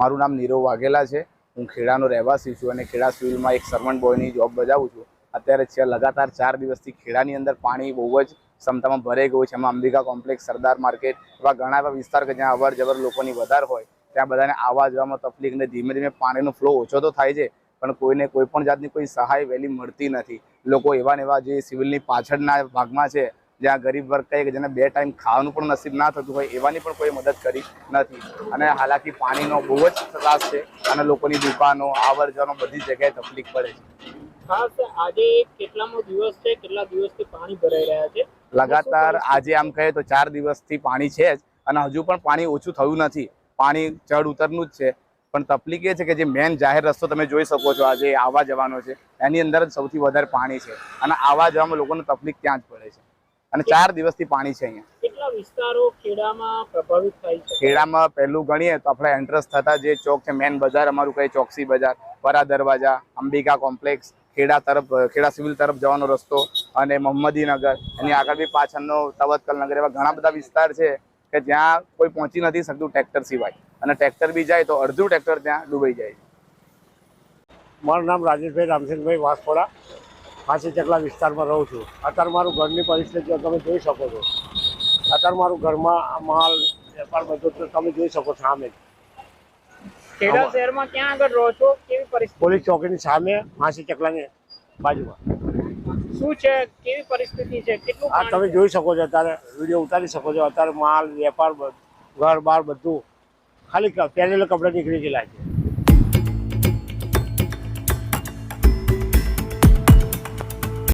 મારું નામ નીરવ વાઘેલા છે. હું ખેડાનો રહેવાસી છું અને ખેડા સિવિલમાં એક સર્વન્ટ બોયની જોબ બજાવું છું. અત્યારે છે લગાતાર ચાર દિવસથી ખેડાની અંદર પાણી બહુ જ ક્ષમતામાં ભરાઈ ગયું છે. એમાં અંબિકા કોમ્પ્લેક્સ, સરદાર માર્કેટ એવા ઘણા એવા વિસ્તાર કે જ્યાં અવર જવર લોકોની વધારે હોય, ત્યાં બધાને આવવા જવામાં તકલીફ ને ધીમે ધીમે પાણીનો ફ્લો ઓછો તો થાય છે, પણ કોઈને કોઈ પણ જાતની કોઈ સહાય વહેલી મળતી નથી. લોકો એવા ને એવા જે સિવિલની પાછળના ભાગમાં છે જ્યાં ગરીબ વર્ગ કહે કે જેને બે ટાઈમ ખાવાનું પણ નસીબ ના થતું હોય એવાની પણ કોઈ મદદ કરી નથી. અને હાલાકી પાણીનો બહુ જ ત્રાસ છે અને લોકોની દુકાનો આવર જવાનો બધી જગ્યાએ તકલીફ પડે છે. ખાસ આજે કેટલામો દિવસ છે કેટલા દિવસથી પાણી ભરાઈ રહ્યા છે? લગાતાર આજે આમ કહીએ તો ચાર દિવસથી પાણી છે જ અને હજુ પણ પાણી ઓછું થયું નથી. પાણી ચડ ઉતરનું જ છે. પણ તકલીફ એ છે કે જે મેન જાહેર રસ્તો તમે જોઈ શકો છો આજે આવવા જવાનો છે. એની અંદર જ સૌથી વધારે પાણી છે. અને આવવા જવામાં લોકોને તકલીફ ત્યાં જ પડે છે. અને ચાર દિવસથી પાણી છે અહીંયા. કેટલા વિસ્તારો ખેડામાં પ્રભાવિત થાય છે? ખેડામાં પહેલું ગણીએ તો આપણે એન્ટ્રસ થતા જે ચોક છે મેન બજાર અમારું કઈ ચોકસી બજાર વરા દરવાજા અંબિકા કોમ્પ્લેક્સ ખેડા તરફ ખેડા સિવિલ તરફ જવાનો રસ્તો અને મોહમ્મદીનગર. એની આગળ બી પાછળનો તવતકલ નગર એવા ઘણા બધા વિસ્તાર છે કે જ્યાં કોઈ પહોંચી નથી શકતું ટ્રેક્ટર સિવાય. અને ટ્રેક્ટર બી જાય તો અડધું ટ્રેક્ટર ત્યાં ડૂબાઈ જાય છે. મારું નામ રાજેશભાઈ રામસિંહભાઈ વાસપોડા ફાંસી ચકલા વિસ્તારમાં રહું છું અત્યારે મારું ઘરની પરિસ્થિતિઓ તમે જોઈ શકો છો. અત્યારે મારું ઘરમાં માલ વેપાર બધું તમે જોઈ શકો છો સામે ખેડા શહેરમાં ક્યાં આગળ રહો છો? કેવી પરિસ્થિતિ? પોલીસ ચોકીની સામે ખાંસી ચકલાની બાજુમાં. શું છે? કેવી પરિસ્થિતિ છે? કેટલું આ તમે જોઈ શકો છો અત્યારે વીડિયો ઉતારી શકો છો. અત્યારે માલ વેપાર ઘર બાર બધું ખાલી પહેરેલા કપડાં નીકળી ગયેલા છે.